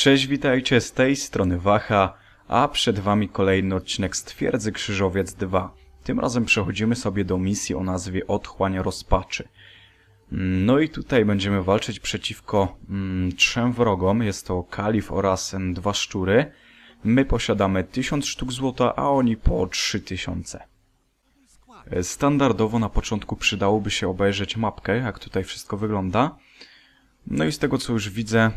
Cześć, witajcie z tej strony Wacha, a przed wami kolejny odcinek z Twierdzy Krzyżowiec 2. Tym razem przechodzimy sobie do misji o nazwie Otchłań Rozpaczy. No i tutaj będziemy walczyć przeciwko mm, trzem wrogom, jest to Kalif oraz mm, dwa szczury. My posiadamy 1000 sztuk złota, a oni po 3000. E, Standardowo na początku przydałoby się obejrzeć mapkę, jak tutaj wszystko wygląda. No i z tego co już widzę,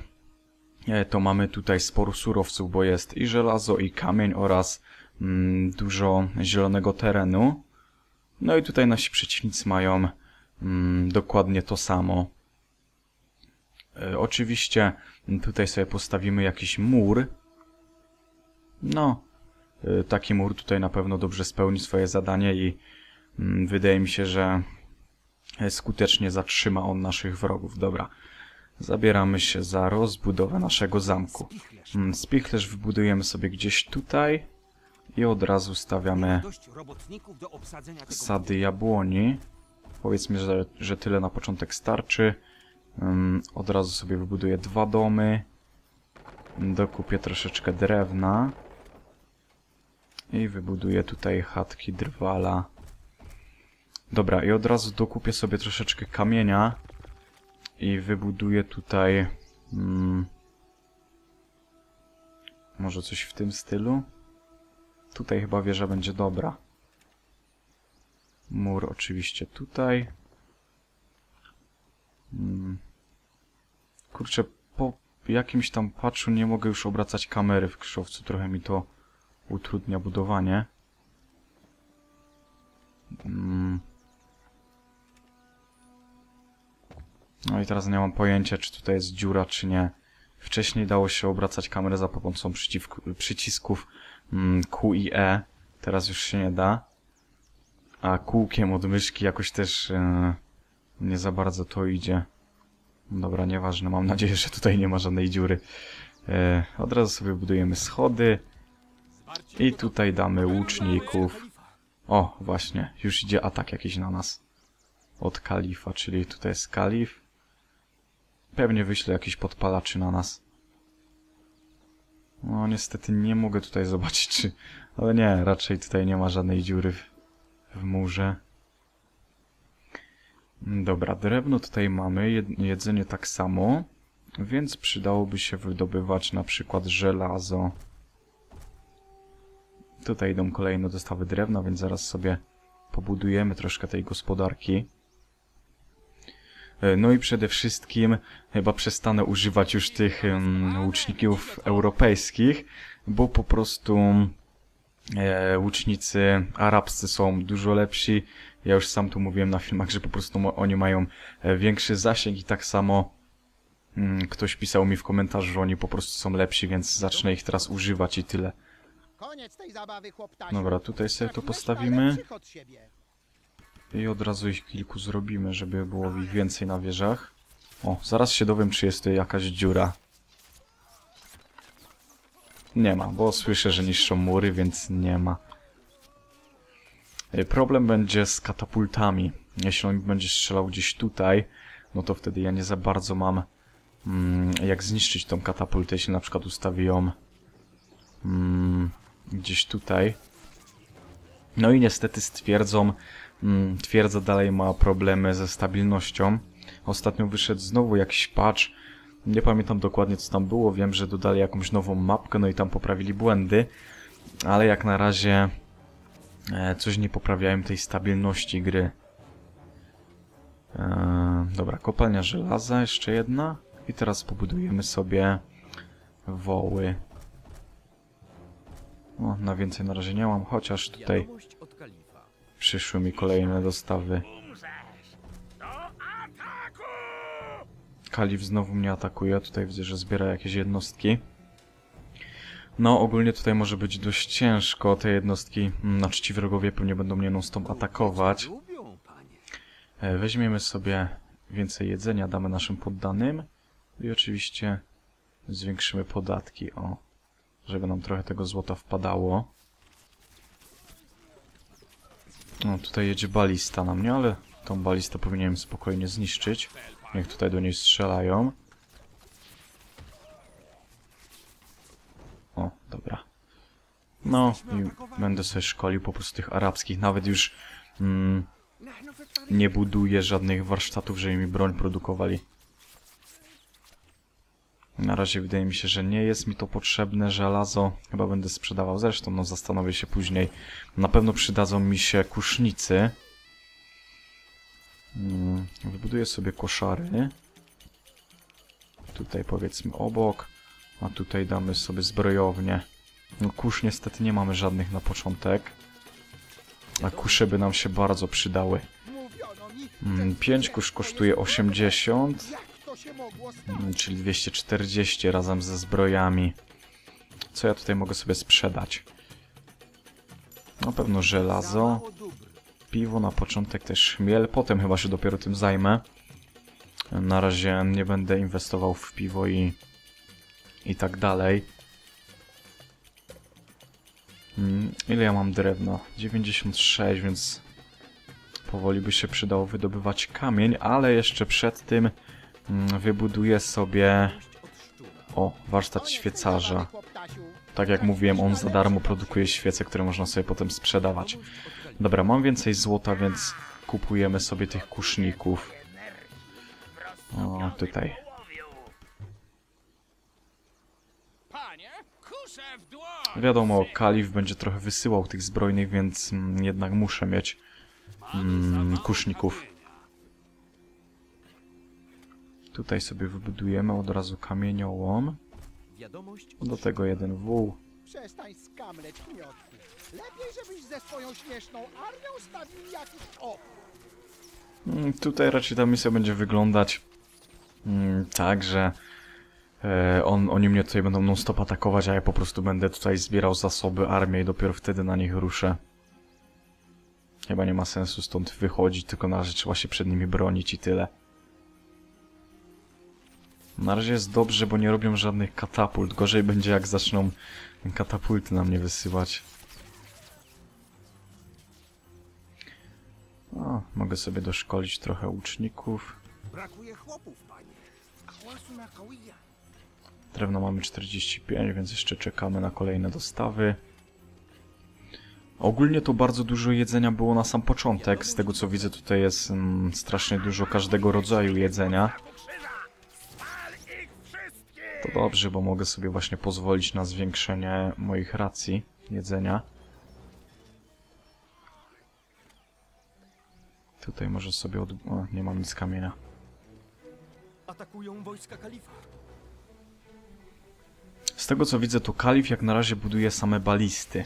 to mamy tutaj sporo surowców, bo jest i żelazo, i kamień oraz mm, dużo zielonego terenu. No i tutaj nasi przeciwnicy mają mm, dokładnie to samo. E, oczywiście tutaj sobie postawimy jakiś mur. No, e, taki mur tutaj na pewno dobrze spełni swoje zadanie i mm, wydaje mi się, że e, skutecznie zatrzyma on naszych wrogów. Dobra. Zabieramy się za rozbudowę naszego zamku. Mm, Spichlerz wybudujemy sobie gdzieś tutaj i od razu stawiamy sady jabłoni. Powiedzmy, że, że tyle na początek starczy. Ym, od razu sobie wybuduję dwa domy. Dokupię troszeczkę drewna. I wybuduję tutaj chatki drwala. Dobra, i od razu dokupię sobie troszeczkę kamienia. I wybuduję tutaj... Mm, może coś w tym stylu? Tutaj chyba wieża będzie dobra. Mur oczywiście tutaj. Mm. Kurczę, po jakimś tam patchu nie mogę już obracać kamery w krzyżowcu. Trochę mi to utrudnia budowanie. Mm. No i teraz nie mam pojęcia, czy tutaj jest dziura, czy nie. Wcześniej dało się obracać kamerę za pomocą przycisków mm, Q i E. Teraz już się nie da. A kółkiem od myszki jakoś też e, nie za bardzo to idzie. Dobra, nieważne. Mam nadzieję, że tutaj nie ma żadnej dziury. E, od razu sobie budujemy schody. I tutaj damy łuczników. O, właśnie. Już idzie atak jakiś na nas. Od kalifa, czyli tutaj jest kalif. Pewnie wyśle jakiś podpalaczy na nas. No niestety nie mogę tutaj zobaczyć, czy... Ale nie, raczej tutaj nie ma żadnej dziury w, w murze. Dobra, drewno tutaj mamy, jed jedzenie tak samo, więc przydałoby się wydobywać na przykład żelazo. Tutaj idą kolejne dostawy drewna, więc zaraz sobie pobudujemy troszkę tej gospodarki. E, No i przede wszystkim chyba przestanę używać już tych łuczników europejskich, bo po prostu e, łucznicy arabscy są dużo lepsi. Ja już sam tu mówiłem na filmach, że po prostu oni mają e, większy zasięg i tak samo mm, ktoś pisał mi w komentarzu, że oni po prostu są lepsi, więc zacznę ich teraz używać i tyle. Dobra, tutaj sobie to postawimy. I od razu ich kilku zrobimy, żeby było ich więcej na wieżach. O, zaraz się dowiem, czy jest tu jakaś dziura. Nie ma, bo słyszę, że niszczą mury, więc nie ma. Y, Problem będzie z katapultami. Jeśli on będzie strzelał gdzieś tutaj, no to wtedy ja nie za bardzo mam mm, jak zniszczyć tą katapultę, jeśli na przykład ustawię ją mm, gdzieś tutaj. No i niestety stwierdzą, twierdza dalej ma problemy ze stabilnością. Ostatnio wyszedł znowu jakiś patch. Nie pamiętam dokładnie co tam było. Wiem, że dodali jakąś nową mapkę, no i tam poprawili błędy. Ale jak na razie e, coś nie poprawiają tej stabilności gry. E, dobra, kopalnia żelaza, jeszcze jedna. I teraz pobudujemy sobie woły. O, na więcej na razie nie mam, chociaż tutaj. Przyszły mi kolejne dostawy. Kalif znowu mnie atakuje, tutaj widzę, że zbiera jakieś jednostki. No, ogólnie tutaj może być dość ciężko, te jednostki, mm, znaczy ci wrogowie pewnie będą mnie non-stop atakować. E, Weźmiemy sobie więcej jedzenia, damy naszym poddanym i oczywiście zwiększymy podatki, o, żeby nam trochę tego złota wpadało. No tutaj jedzie balista na mnie, ale tą balistę powinienem spokojnie zniszczyć. Niech tutaj do niej strzelają. O, dobra. No i będę sobie szkolił po prostu tych arabskich. Nawet już mm, nie buduję żadnych warsztatów, żeby mi broń produkowali. Na razie wydaje mi się, że nie jest mi to potrzebne żelazo. Chyba będę sprzedawał zresztą, no zastanowię się później. Na pewno przydadzą mi się kusznicy. Mm, Wybuduję sobie koszary. Tutaj powiedzmy obok. A tutaj damy sobie zbrojownię. No kusz niestety nie mamy żadnych na początek. A kusze by nam się bardzo przydały. Mówiono mi, Mm, 5 kusz kosztuje 80. Czyli 240 razem ze zbrojami. Co ja tutaj mogę sobie sprzedać? Na pewno żelazo, piwo, na początek też chmiel, potem chyba się dopiero tym zajmę. Na razie nie będę inwestował w piwo i, i tak dalej. Mm, Ile ja mam drewna? 96, więc powoli by się przydało wydobywać kamień, ale jeszcze przed tym mm, wybuduję sobie o, warsztat świecarza. Tak jak mówiłem, on za darmo produkuje świece, które można sobie potem sprzedawać. Dobra, mam więcej złota, więc kupujemy sobie tych kuszników. O, tutaj. Wiadomo, kalif będzie trochę wysyłał tych zbrojnych, więc mm, jednak muszę mieć mm, kuszników. Tutaj sobie wybudujemy od razu kamieniołom. Do tego jeden wół. Przestań skamleć. Lepiej, żebyś ze swoją śmieszną armią stawił jakiś opór. Mm, Tutaj raczej ta misja będzie wyglądać mm, tak, że e, on, oni mnie tutaj będą non-stop atakować, a ja po prostu będę tutaj zbierał zasoby, armię i dopiero wtedy na nich ruszę. Chyba nie ma sensu stąd wychodzić, tylko na razie trzeba się przed nimi bronić i tyle. Na razie jest dobrze, bo nie robią żadnych katapult. Gorzej będzie jak zaczną katapulty na mnie wysyłać. O, mogę sobie doszkolić trochę łuczników. Brakuje chłopów, panie. Drewno mamy 45, więc jeszcze czekamy na kolejne dostawy. Ogólnie to bardzo dużo jedzenia było na sam początek. Z tego co widzę tutaj jest mm, strasznie dużo każdego rodzaju jedzenia. To dobrze, bo mogę sobie właśnie pozwolić na zwiększenie moich racji jedzenia. Tutaj może sobie od... O, nie mam nic kamienia. Atakują wojska kalifa. Z tego co widzę, to kalif jak na razie buduje same balisty.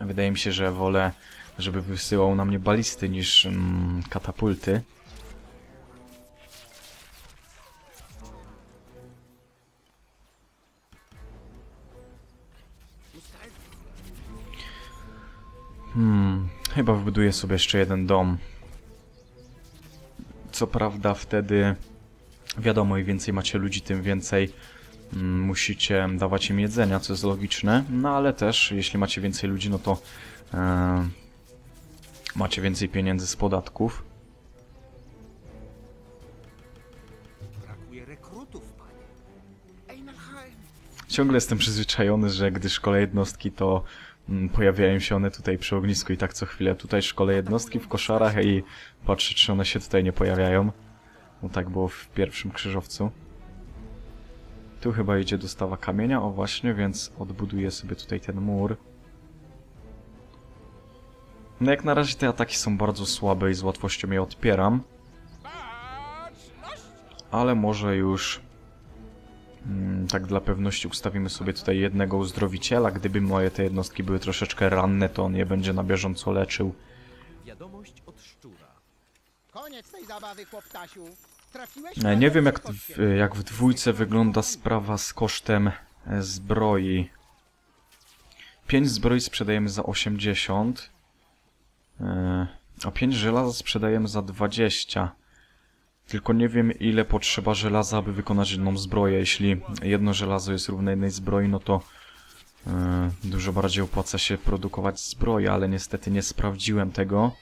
Wydaje mi się, że wolę, żeby wysyłał na mnie balisty niż mm, katapulty. Chyba wybuduję sobie jeszcze jeden dom. Co prawda wtedy, wiadomo, im więcej macie ludzi, tym więcej mm, musicie dawać im jedzenia, co jest logiczne, no ale też jeśli macie więcej ludzi, no to e, macie więcej pieniędzy z podatków. Brakuje rekrutów, panie. Ciągle jestem przyzwyczajony, że gdy szkole jednostki, to pojawiają się one tutaj przy ognisku i tak co chwilę. Tutaj szkole jednostki w koszarach i patrzę, czy one się tutaj nie pojawiają. No tak było w pierwszym krzyżowcu. Tu chyba idzie dostawa kamienia, o właśnie, więc odbuduję sobie tutaj ten mur. No jak na razie te ataki są bardzo słabe i z łatwością je odpieram, ale może już mm, tak dla pewności ustawimy sobie tutaj jednego uzdrowiciela. Gdyby moje te jednostki były troszeczkę ranne, to on je będzie na bieżąco leczył. E, Nie wiem jak, w, kościel. jak w dwójce wygląda sprawa z kosztem e, zbroi. 5 zbroi sprzedajemy za 80. E, A 5 żelaza sprzedajemy za 20. Tylko nie wiem ile potrzeba żelaza, aby wykonać jedną zbroję. Jeśli jedno żelazo jest równe jednej zbroi, no to e, dużo bardziej opłaca się produkować zbroję, ale niestety nie sprawdziłem tego.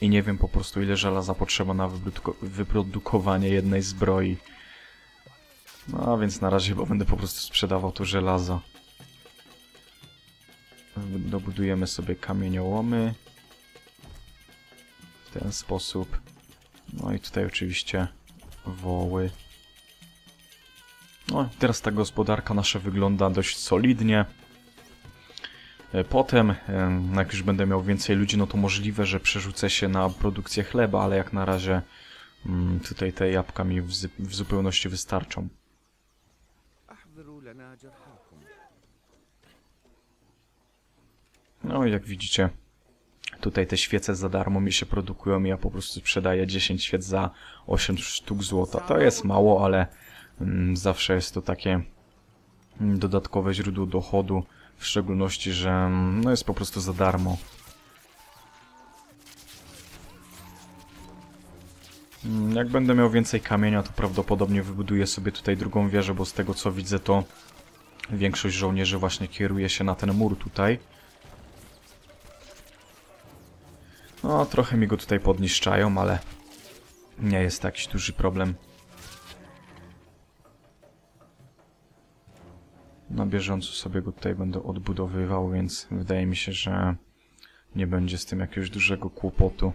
I nie wiem po prostu ile żelaza potrzeba na wyproduko- wyprodukowanie jednej zbroi. No a więc na razie chyba będę po prostu sprzedawał to żelazo. Dobudujemy sobie kamieniołomy. W ten sposób. No i tutaj oczywiście woły. No i teraz ta gospodarka nasza wygląda dość solidnie. E, potem, e, jak już będę miał więcej ludzi, no to możliwe, że przerzucę się na produkcję chleba, ale jak na razie mm, tutaj te jabłka mi w zupełności wystarczą. No i jak widzicie, tutaj te świece za darmo mi się produkują ja po prostu sprzedaję 10 świec za 8 sztuk złota. To jest mało, ale mm, zawsze jest to takie mm, dodatkowe źródło dochodu, w szczególności, że mm, no jest po prostu za darmo. Mm, Jak będę miał więcej kamienia, to prawdopodobnie wybuduję sobie tutaj drugą wieżę, bo z tego co widzę, to większość żołnierzy właśnie kieruje się na ten mur tutaj. No, trochę mi go tutaj podniszczają, ale nie jest to jakiś duży problem. Na bieżąco sobie go tutaj będę odbudowywał, więc wydaje mi się, że nie będzie z tym jakiegoś dużego kłopotu.